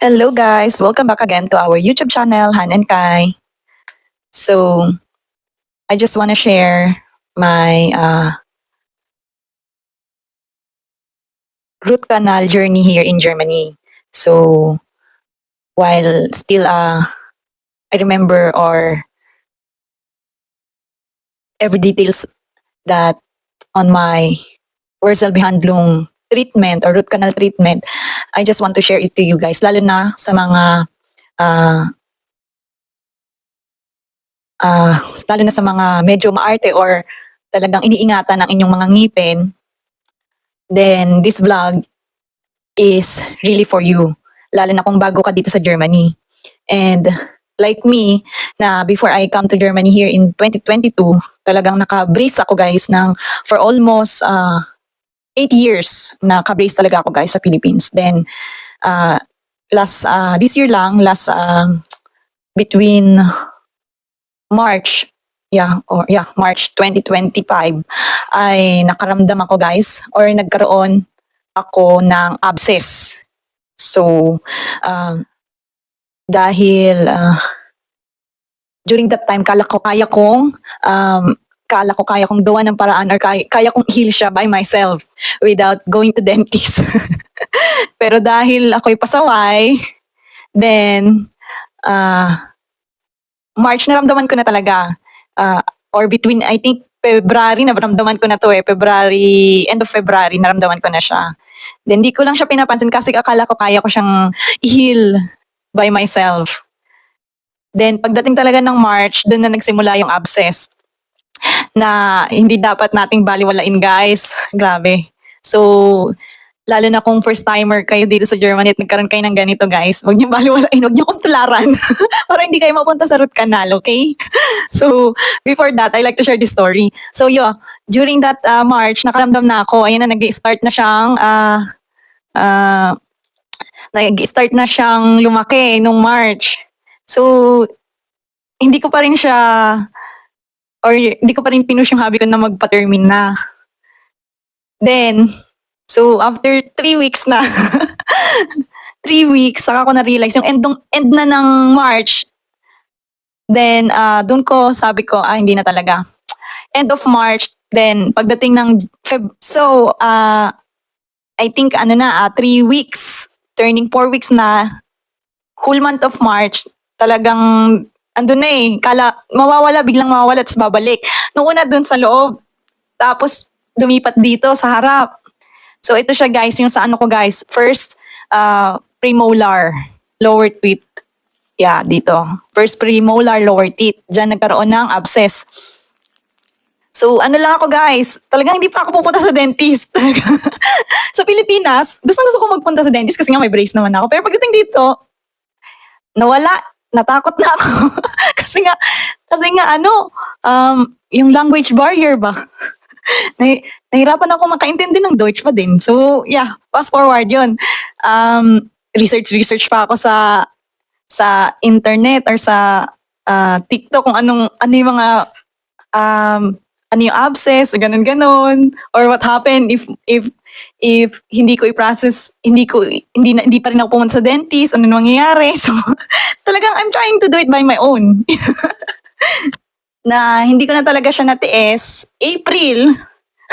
Hello guys, welcome back again to our YouTube channel, Han and Kai. So, I just want to share my uh, root canal journey here in Germany. So, while still, uh, I remember or every details that on my Wurzel Behandlung treatment or root canal treatment, I just want to share it to you guys, lalo na sa mga ah ah, lalo na sa mga medyo maarte or talagang iniingatan ng inyong mga ngipin, then this vlog is really for you. Lalo na kung bago ka dito sa Germany. And like me, na before I come to Germany here in 2022, talagang naka-brace ako guys ng for almost uh, eight years naka-brace talaga ako guys sa Philippines. Then, uh, last, uh, this year lang, last, um, between March, yeah, or yeah, March 2025, ay nakaramdam ako guys, or nagkaroon ako ng abscess. So, uh, dahil uh, during that time, kala ko kaya kong um, kala ko kaya kong gawa ng paraan or kaya, kaya kong heal siya by myself without going to dentist. Pero dahil ako'y pasaway, then, uh, March naramdaman ko na talaga. Uh, or between, I think, February, naramdaman ko na to eh. February, end of February, naramdaman ko na siya. Then, di ko lang siya pinapansin kasi akala ko kaya ko siyang heal by myself. Then, pagdating talaga ng March, doon na nagsimula yung abscess na hindi dapat nating baliwalain guys. Grabe. So, lalo na kung first timer kayo dito sa Germany at nagkaroon kayo ng ganito guys, huwag niyo baliwalain, huwag niyo kong tularan para hindi kayo mapunta sa root canal, okay? So, before that, I like to share this story. So, yo, during that uh, March, nakaramdam na ako, ayun na, nag-start na siyang, uh, uh, nag-start na siyang lumaki nung March. So, hindi ko pa rin siya or hindi ko pa rin pinush yung hobby ko na magpa-termin na. Then, so after three weeks na, three weeks, saka ko na-realize, yung end, end na ng March, then uh, doon ko sabi ko, ah, hindi na talaga. End of March, then pagdating ng Feb, so, uh, I think ano na, uh, three weeks, turning four weeks na, whole month of March, talagang andun na eh. Kala, mawawala, biglang mawawala, tapos babalik. Nung una dun sa loob. Tapos, lumipat dito sa harap. So, ito siya guys, yung sa ano ko guys. First, uh, premolar, lower teeth. Yeah, dito. First premolar, lower teeth. Diyan nagkaroon ng abscess. So, ano lang ako guys, talagang hindi pa ako pupunta sa dentist. sa Pilipinas, gusto gusto ko magpunta sa dentist kasi nga may brace naman ako. Pero pagdating dito, nawala natakot na ako. kasi nga, kasi nga ano, um, yung language barrier ba? Nahi- nahirapan ako makaintindi ng Deutsch pa din. So, yeah, fast forward yun. Um, research, research pa ako sa sa internet or sa uh, TikTok kung anong, ano yung mga, um, ano yung abscess, ganun ganon or what happened if, if, if hindi ko i-process, hindi ko, hindi, na, hindi pa rin ako pumunta sa dentist, ano nangyayari. So, talagang I'm trying to do it by my own. na hindi ko na talaga siya natiis. April,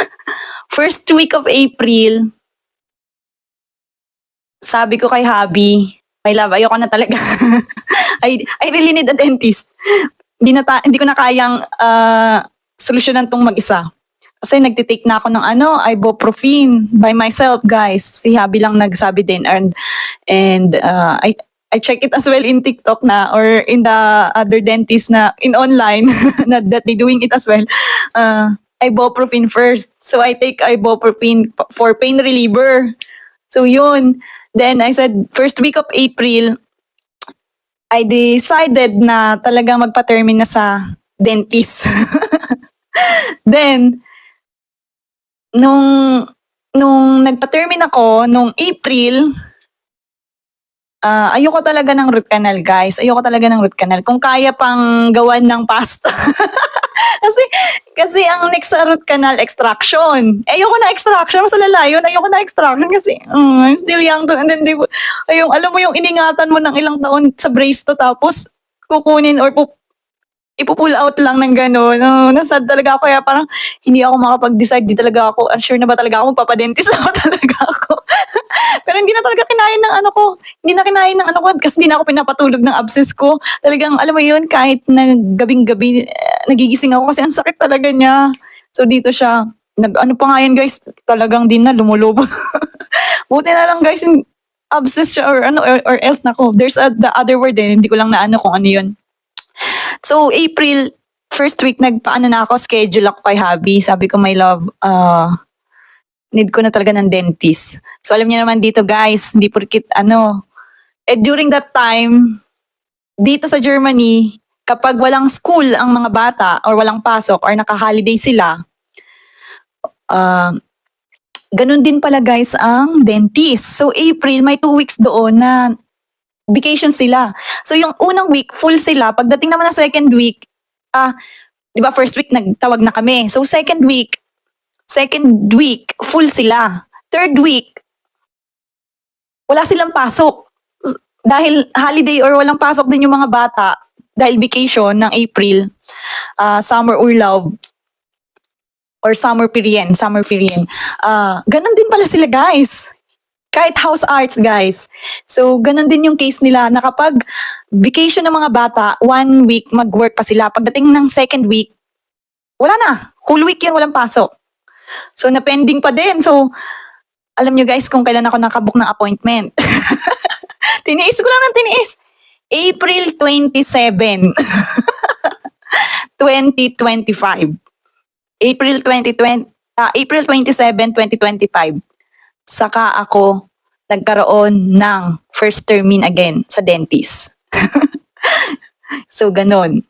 first week of April, sabi ko kay Habi, my love, ayoko na talaga. I, I really need a dentist. Hindi, na ta- hindi ko na kayang uh, solusyonan tong mag-isa. Kasi nagtitake na ako ng ano, ibuprofen by myself, guys. Si Habi lang nagsabi din. And, and uh, I, I check it as well in TikTok na or in the other dentist na in online na that they doing it as well. Uh, ibuprofen first. So I take ibuprofen for pain reliever. So yun. Then I said first week of April I decided na talagang magpa-termin na sa dentist. Then nung nung nagpa-termin ako nung April Ah, ayoko talaga ng root canal, guys. Ayoko talaga ng root canal. Kung kaya pang gawan ng pasta. kasi, kasi ang next sa root canal, extraction. Ayoko na extraction, mas lalayo, ayoko na extraction kasi, mm, I'm still young to, and then, ba- ayong, alam mo yung iningatan mo ng ilang taon sa brace to, tapos, kukunin or pup, ipupull out lang ng gano'n. No, nasad talaga ako. Kaya parang hindi ako makapag-decide. Di talaga ako, unsure na ba talaga ako magpapadentist na ba talaga ako. Pero hindi na talaga kinain ng ano ko. Hindi na kinain ng ano ko kasi hindi na ako pinapatulog ng abscess ko. Talagang, alam mo yun, kahit na gabing-gabi, eh, nagigising ako kasi ang sakit talaga niya. So dito siya, nag, ano pa nga yan guys, talagang din na lumulubo. Buti na lang guys, abscess siya or ano, or, or else nako. There's a, the other word eh, hindi ko lang na ano kung ano yun. So, April, first week, nagpaano na ako, schedule ako kay Habi. Sabi ko, my love, uh, need ko na talaga ng dentist. So, alam niyo naman dito, guys, hindi porkit, ano, eh, during that time, dito sa Germany, kapag walang school ang mga bata or walang pasok or naka-holiday sila, uh, ganun din pala guys ang dentist. So, April, may two weeks doon na vacation sila. So yung unang week, full sila. Pagdating naman ng second week, ah, di ba first week nagtawag na kami. So second week, second week, full sila. Third week, wala silang pasok. Dahil holiday or walang pasok din yung mga bata, dahil vacation ng April, ah, summer or love, or summer period, summer period. Ah, ganun din pala sila guys kahit house arts, guys. So, ganun din yung case nila na kapag vacation ng mga bata, one week mag-work pa sila. Pagdating ng second week, wala na. Whole week yun, walang pasok. So, na-pending pa din. So, alam nyo guys kung kailan ako nakabook ng appointment. tiniis ko lang ng tiniis. April 27. 2025. April 2020, ah, April 27, 2025 saka ako nagkaroon ng first termin again sa dentist. so, ganun.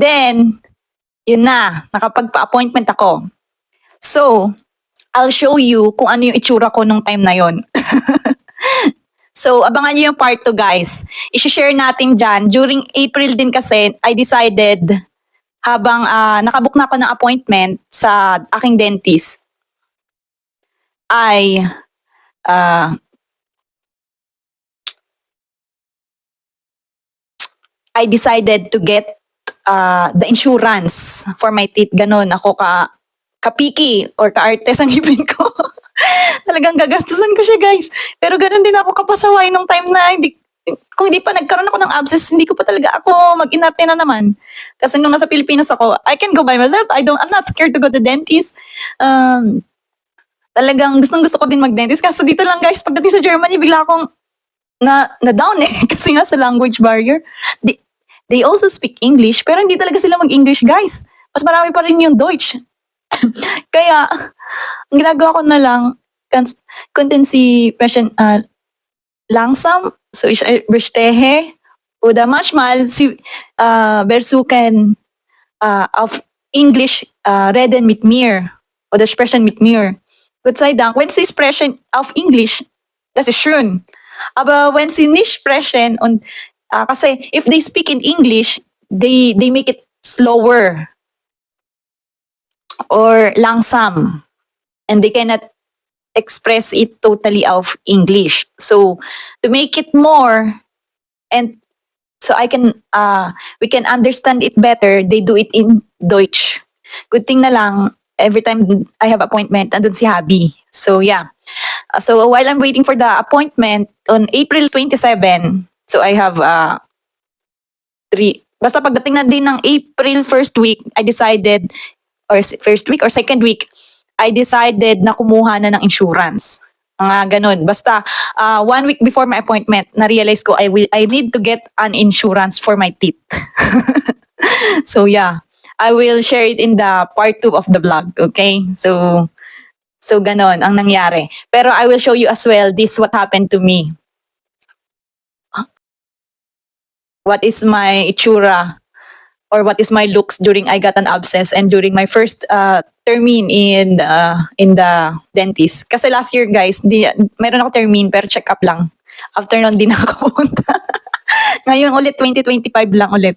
Then, yun na, nakapagpa-appointment ako. So, I'll show you kung ano yung itsura ko nung time na yon. so, abangan nyo yung part 2 guys. I-share natin dyan. During April din kasi, I decided habang ah, nakabook na ako ng appointment sa aking dentist, ay uh, I decided to get uh, the insurance for my teeth. Ganon, ako ka kapiki or ka-artes ang ipin ko. Talagang gagastusan ko siya, guys. Pero ganun din ako kapasaway nung time na hindi, kung hindi pa nagkaroon ako ng abscess, hindi ko pa talaga ako mag-inarte na naman. Kasi nung nasa Pilipinas ako, I can go by myself. I don't, I'm not scared to go to dentist. Um, talagang gustong gusto ko din mag-dentist. Kaso dito lang guys, pagdating sa Germany, bigla akong na, na down eh. Kasi nga sa language barrier. They, they also speak English, pero hindi talaga sila mag-English guys. Mas marami pa rin yung Deutsch. Kaya, ang ginagawa ko na lang, si Passion, uh, langsam, so ich verstehe, oder manchmal sie uh, versuchen uh, auf Englisch uh, reden mit mir oder sprechen mit mir. Gott sei Dank, wenn sie sprechen auf Englisch, das ist schön. Aber wenn sie nicht sprechen und uh, kasi if they speak in English, they they make it slower or langsam and they cannot express it totally of English. So to make it more and so I can uh we can understand it better, they do it in Deutsch. Good thing na lang every time I have appointment, andun si Habi. So yeah. Uh, so while I'm waiting for the appointment on April 27, so I have uh, three, basta pagdating na din ng April first week, I decided, or first week or second week, I decided na kumuha na ng insurance. Mga ganun. Basta uh, one week before my appointment, na-realize ko I will I need to get an insurance for my teeth. so yeah. I will share it in the part 2 of the vlog, okay? So, so ganon ang nangyari. Pero I will show you as well this what happened to me. What is my itsura or what is my looks during I got an abscess and during my first uh, termin in uh, in the dentist. Kasi last year guys, di, meron ako termin pero check up lang. After nun, di na ako punta. Ngayon ulit, 2025 lang ulit.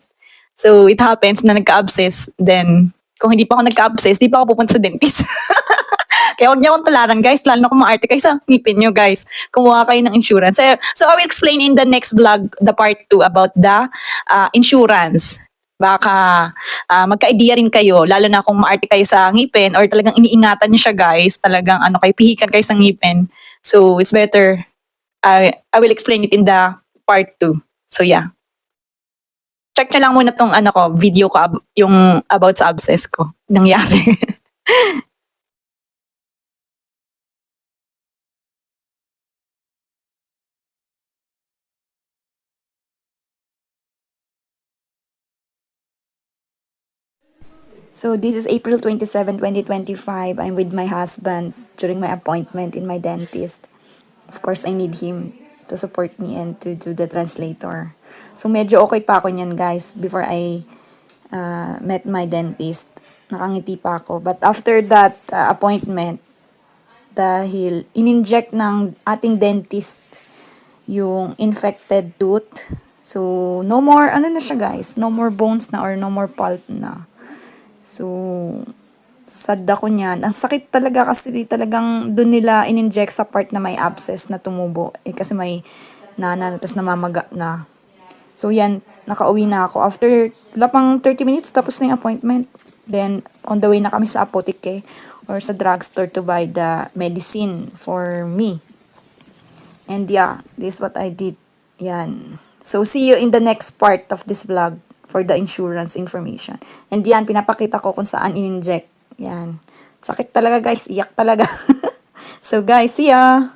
So, it happens na nagka-abscess, then Kung hindi pa ako nagka-abscess, di pa ako pupunta sa dentist. Kaya huwag niyo akong tularan, guys. Lalo na kung maarte kayo sa ngipin niyo, guys. Kumuha kayo ng insurance. So, so I will explain in the next vlog, the part 2, about the uh, insurance. Baka ah, magka-idea rin kayo, lalo na kung maarte kayo sa ngipin or talagang iniingatan niyo siya, guys. Talagang ano kayo, pihikan kayo sa ngipin. So, it's better. I, I will explain it in the part 2. So, yeah. Check nyo lang muna tong ano ko, video ko, ab- yung about sa abscess ko. Nangyari. So this is April 27, 2025. I'm with my husband during my appointment in my dentist. Of course, I need him to support me and to do the translator. So medyo okay pa ako niyan guys before I uh, met my dentist. Nakangiti pa ako. But after that uh, appointment, dahil in-inject ng ating dentist yung infected tooth. So, no more, ano na siya guys, no more bones na or no more pulp na. So, sad ako niyan. Ang sakit talaga kasi di talagang doon nila in-inject sa part na may abscess na tumubo. Eh, kasi may nana, tapos namamaga na. So, yan, nakauwi na ako. After, wala pang 30 minutes, tapos na yung appointment. Then, on the way na kami sa apoteke or sa drugstore to buy the medicine for me. And yeah, this is what I did. Yan. So, see you in the next part of this vlog for the insurance information. And yan, pinapakita ko kung saan in-inject. Yan. Sakit talaga guys. Iyak talaga. so guys, see ya!